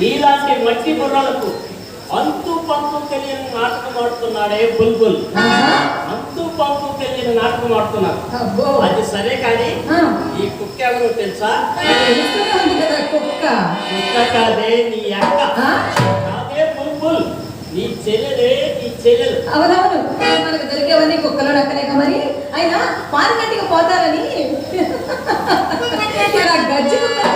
నీలాంటి మట్టి బుర్రలకు అంతు పంతు తెలియని నాటకం ఆడుతున్నాడే బుల్బుల్. అంతు పంతు తెలియని నాటకం ఆడుతున్నారు అబ్బో. అది సరే కానీ ఈ కుక్క ఎవరో తెలుసా? కుక్క. కుక్క కాదే నీ అక్క? కాదే బుల్బుల్. నీ చెల్లెలే నీ చెల్లెలు. అవునవును. మనకు దొరికేవన్నీ కుక్కలు నక్కలేక మరి. అయినా పారినట్టుగా పోతారని. గజ్జి కుక్కలు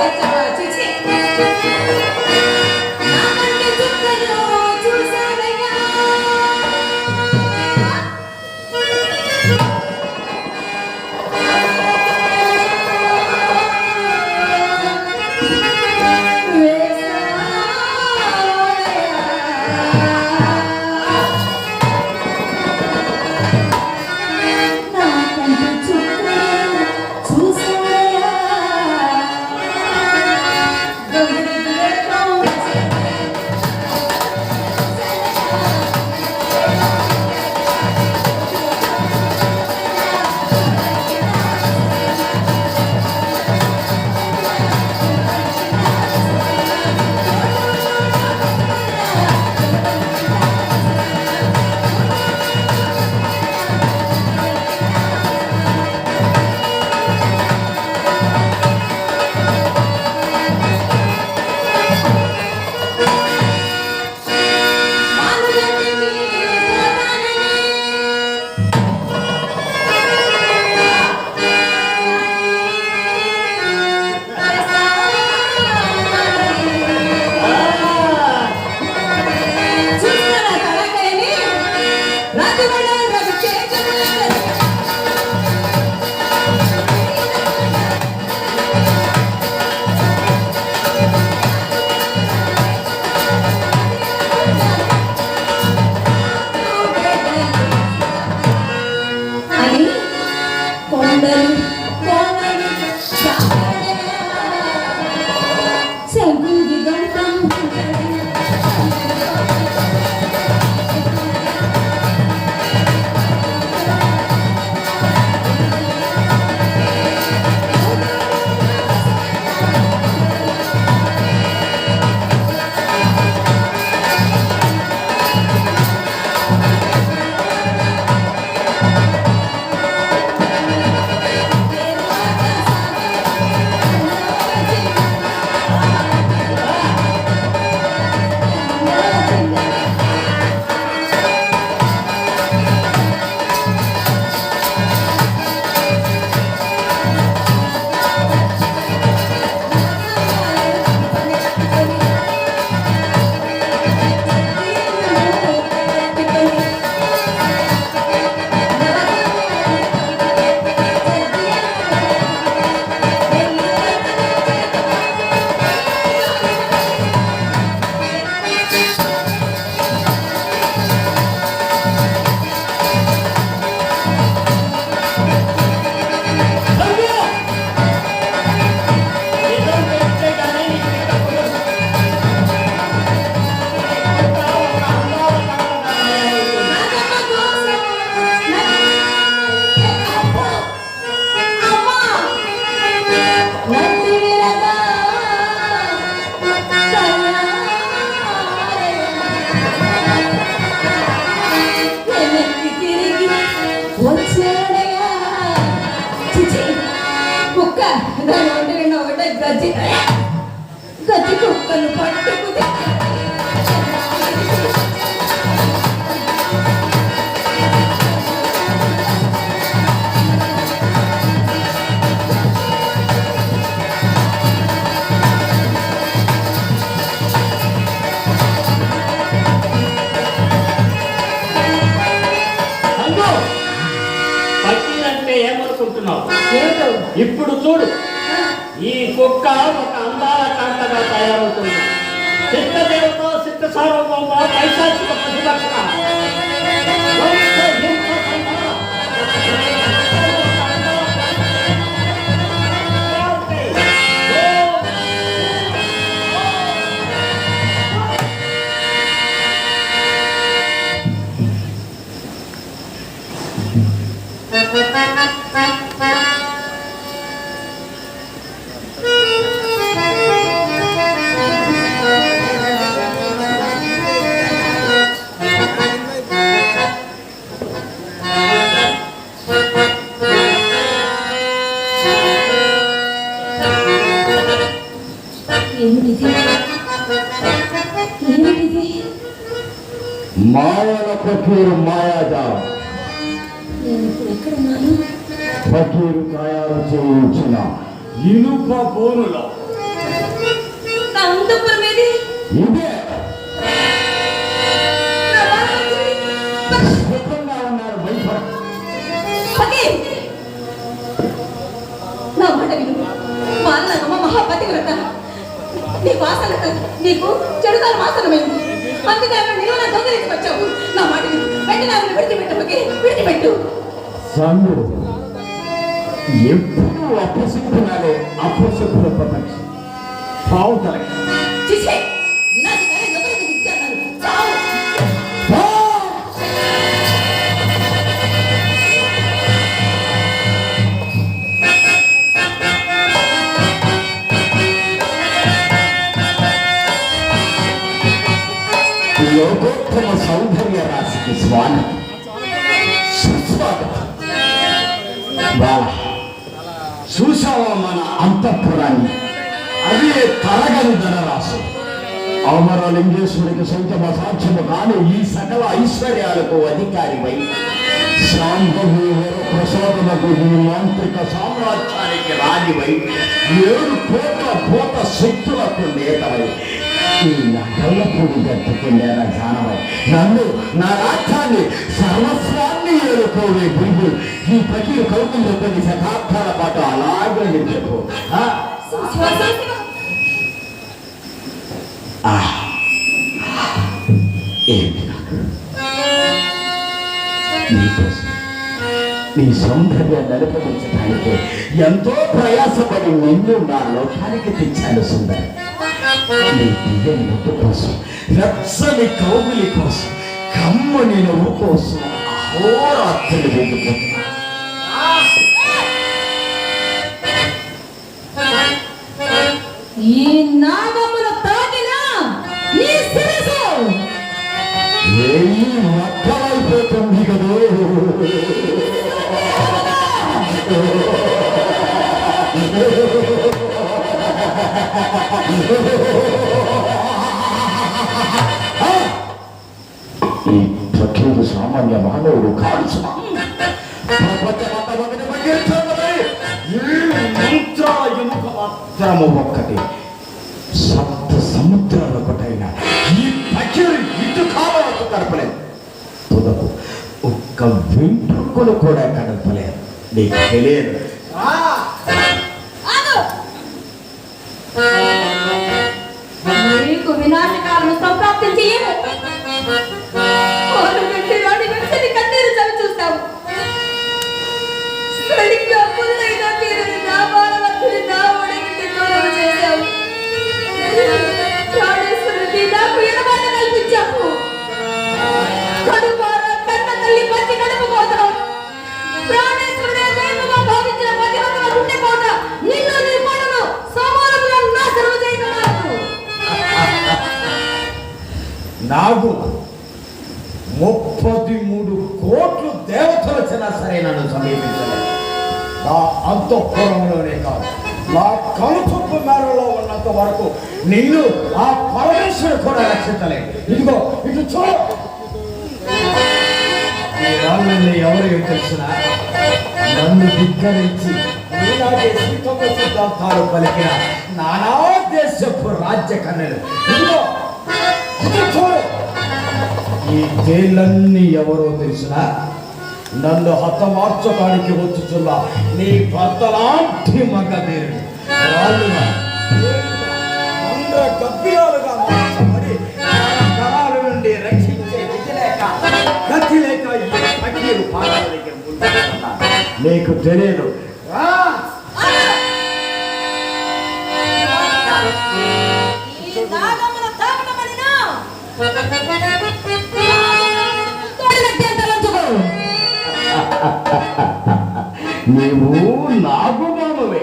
గజ్జి కుక్కలు Itu 能吃啊 ఫకీరు మాయాజాలం ఫకీరు తయారు చేయించిన ఇనుప బోనులో. ఇదే. మహాపతివ్రత. నీ వాసన నీకు చెడుకాలం ఆసనమైంది ఎప్పుడు అపశకునాలే అపశకుల ప్రపంచం. పావుతలకి చిచ్చే అంతఃపురాన్ని అది తరగని ధనరాశి. అమరలింగేశ్వరికి సొంత అసాధ్యము కాని ఈ సకల ఐశ్వర్యాలకు అధికారిపై శాంభవి ప్రసోదనకు ఈ మాంత్రిక సామ్రాజ్యానికి రాజువై ఏడు కోట్ల భూత శక్తులకు నేతవై ఈ నగల్లపూడి గట్టుకుండేరా జానవై. నన్ను నా రాజ్యాన్ని సర్వస్వాన్ని ఏలుకోవే బుల్బుల్ ఈ ప్రతి కౌకులు కొన్ని శతాబ్దాల పాటు అలాగే నిలిచిపో. ఆ? నీ సౌందర్యాన్ని నలుపడించడానికి ఎంతో ప్రయాసపడి నిన్ను నా లోకానికి తెచ్చాను సుందరి నీ దివ్య నవ్వు కోసం రచ్చని కౌగులి కోసం కమ్మని నువ్వు కోసం అహోరాత్రులు వెళ్ళిపోతున్నాను ఈ నాగముల తాకిన నీ శిరసు ఏమీ మక్కలైపోతుంది కదూ? ఈ ఫకీరు సామాన్య మానవుడు కాదు సముద్రము ఒక్కటి. సప్త సముద్రాలు ఒకటైన. ఈ ఫకీరు ఇటు కావాలకు కడపలేదు తుదకు ఒక్క వెంట్రుకలు కూడా కడపలేదు నీకు తెలియదు. ఆగు! నీకు వినాశకాలను సంప్రాప్తించి నాకు ముప్పది మూడు కోట్లు దేవతలు వచ్చినా సరే నన్ను సమీపించలేదు. నా అంతఃపురంలోనే కాదు నా కనుచొప్పు మేరలో ఉన్నంత వరకు నిన్ను ఆ పరమేశ్వరు కూడా రక్షించలేదు. ఇదిగో ఇటు చూడు. ఎవరు తెలిసిన నన్ను ధిక్కరించి నీలాగే సీతమ్మ సిద్ధాంతాలు పలికిన నానా దేశపు రాజ్య కన్నెలు ఇదిగో ఈ జైలన్నీ ఎవరో తెలిసిన నన్ను హతమార్చడానికి వచ్చుచున్న నీ భర్తలాంటి మగధీరుడు రాళ్ళుగా. మంద గబ్బియాలుగా మార్చబడి కరాల నుండి రక్షించే విధి లేక గతి లేక ఈ నీకు తెలియదు నీవు నాకు నాగుబొమ్మవే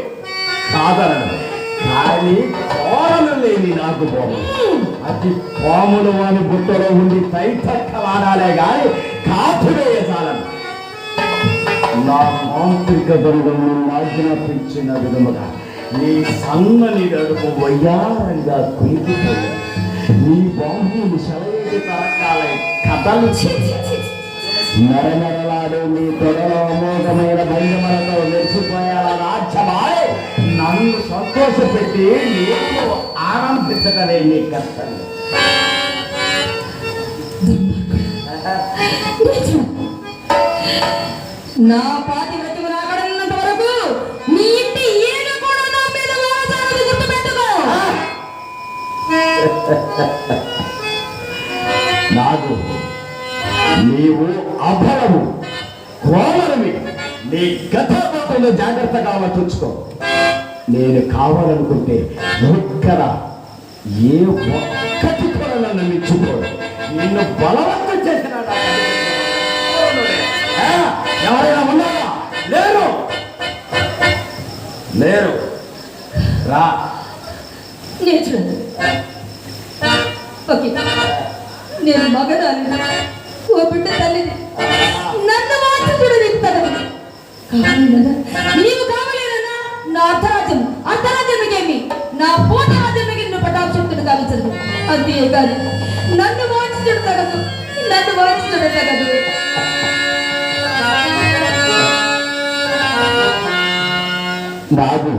కాదనను కానీ కోరలు లేని నాకు నాగుబొమ్మ అతి కోములు అని బుట్టలో ఉండి తైతక్కలాడాలే గాని కాపువేయజాలను నా మాంత్రిక బంధువులు ఆజ్ఞాపించిన విధముగా నీ సన్నని నడుపు వయ్యారంగా కులికిపోయాడు నీ బాహువులు సెలయేటి తాకాలై కథలు ఛీ, నరనరలాడు నీ తొడలో అమోఘమైన భంగములతో మెరిసిపోయేలా నాట్యమాడి నన్ను సంతోషపెట్టి నీకు ఆనందించడమే నీ కర్తవ్యం. నా పాతి వ్రతము రాకడన్నంత వరకు నీ ఇంటి కూడా నా మీద గుర్తుపెట్టుకో. నాగు నీవు అభరము కోమరమి నీ గత గతపాతంలో జాగ్రత్తగా వర్తించుకో నేను కావాలనుకుంటే ఒక్కర ఏ ఒక్కటి కూడా నన్ను మెచ్చుకోడు నిన్ను బలవంతం చేసిన ఎవరైనా ఉన్నారా? లేరు. లేరు. రా. నేర్చుడు ఓకే. నేను మగదాన్ని. ఓ బిడ్డ తల్లిని. నన్ను మార్చుకుడు నీకు నీవు కావాలేనన్నా నా అర్ధరాజ్యం అర్ధరాజ్యమికేమి? నా పూట రాజ్యమికి నువ్వు పటాభిషక్తుడు కావించదు అంతే కాదు నన్ను మార్చుడు తగదు నన్ను మార్చుడు తగదు బాబు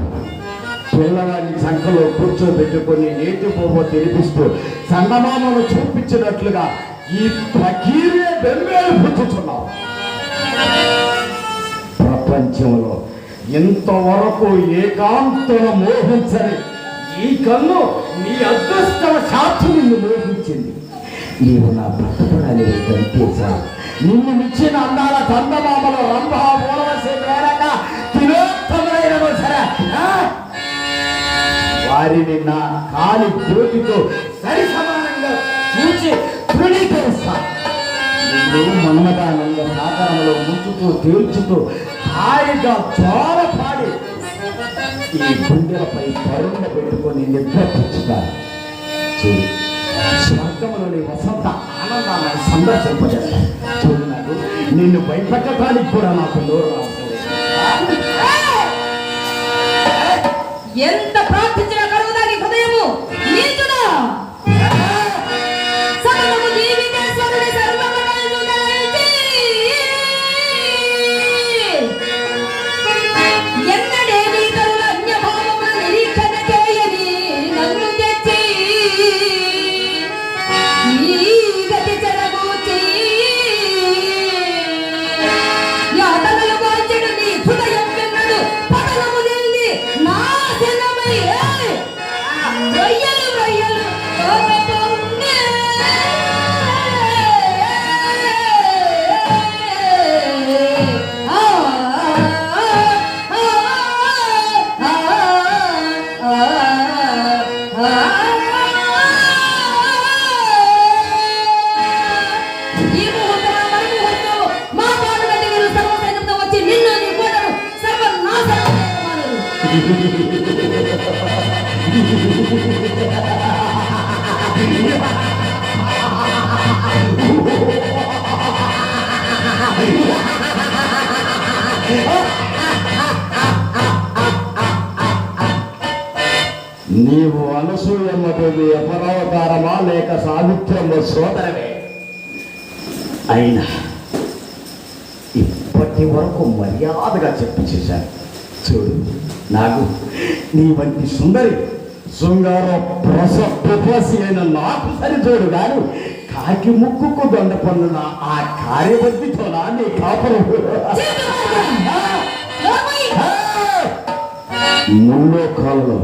పిల్లవాడిని సంఖలో కూర్చోబెట్టుకొని నేతి పోవ తెరిపిస్తూ సన్నమామను చూపించినట్లుగా ఈ ప్రకీరే బెమ్మేలు పుచ్చుతున్నావు ప్రపంచంలో ఇంతవరకు ఏకాంతం మోహించని ఈ కన్ను నీ అదృష్టవ సాక్షి నిన్ను మోహించింది. నీవు నా బ్రతకడాన్ని కంటే నిన్ను మిచ్చిన అందాల చందమామలో రంభ మూలవసే మేరక తిలోత్తమైన సరే వారిని నా కాలి జ్యోతితో సరి సమానంగా చూచి తృణీకరిస్తా. నిన్ను మన్మదానంద సాగరంలో ముంచుతూ తేల్చుతూ హాయిగా చోర ఈ గుండెలపై కరుణ పెట్టుకొని నిద్ర చూడు స్వర్గంలోని వసంత ఆనందాన్ని సందర్శింపజేస్తాను చూడు నాకు నిన్ను భయపెట్టడానికి కూడా నాకు నోరు ఎంత ప్రార్థించినా కలుగుదాని హృదయము నీవు అనసూయమ్మదేవి అపరావతారమా లేక సావిత్రమ్మ సోదరమే? అయినా ఇప్పటి వరకు మర్యాదగా చెప్పి చేశాను. చూడు నాకు నీ వంటి సుందరి శృంగార ప్రస ప్రపసి అయిన నాకు సరిచోడు గాను కాకి ముక్కుకు దొండ పన్నున ఆ కార్యవర్తితో నా నీ కాపురం! మూడో కాలంలో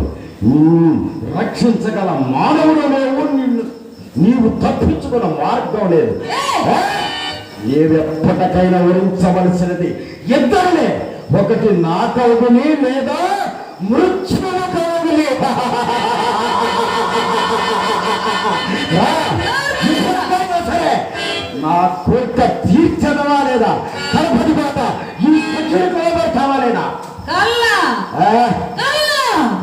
రక్షించగల మానవుడు లేవు నిన్ను నీవు తప్పించుకున్న మార్గం లేదు. ఏ? ఏదెప్పటికైనా వరించవలసినది ఇద్దరులే ఒకటి నా కవుని లేదా మృత్యుల కవుని సరే. నా కోరిక తీర్చదవా లేదా? కలపటి మాట ఈ కచ్చుడు కలబడతావా లేదా!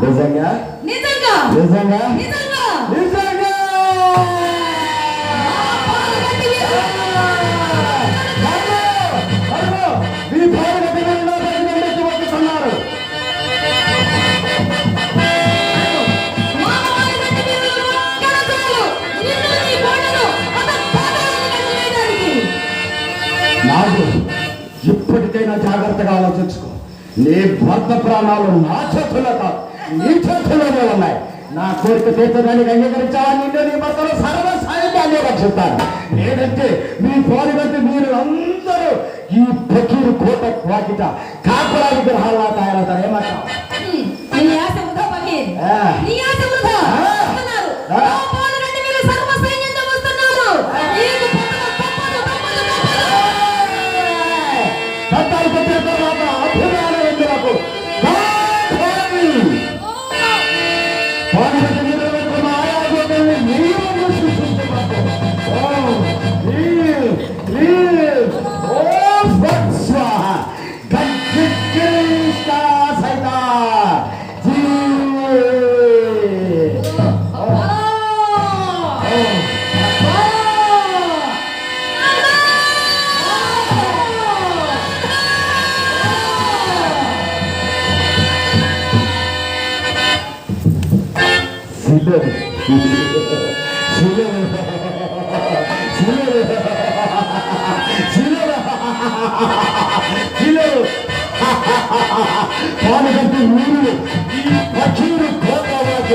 నిజంగా? నిజంగా? నిజంగా? నిజంగా? ఇప్పటికైనా జాగ్రత్తగా ఆలోచించుకో. నీ భర్త ప్రాణాలు నా చేతుల్లో కాదు. నీ ఉన్నాయి నా కోరిక తీర్చడానికి అంగీకరించాలని నిన్ను నీ భర్తలు సర్వ సాయంత్రాన్ని రక్షిస్తాను లేదంటే మీ పోలి పోలినంటే మీరు అందరూ ఈ ప్రకీరు కోట వాకిట కాపలా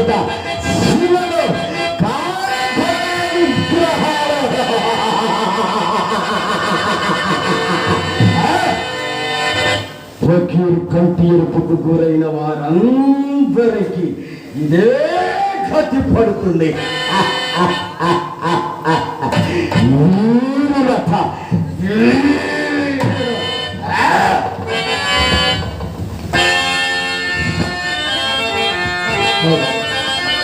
చేత గురైన వారందరికీ ఇదే గతి పడుతుంది.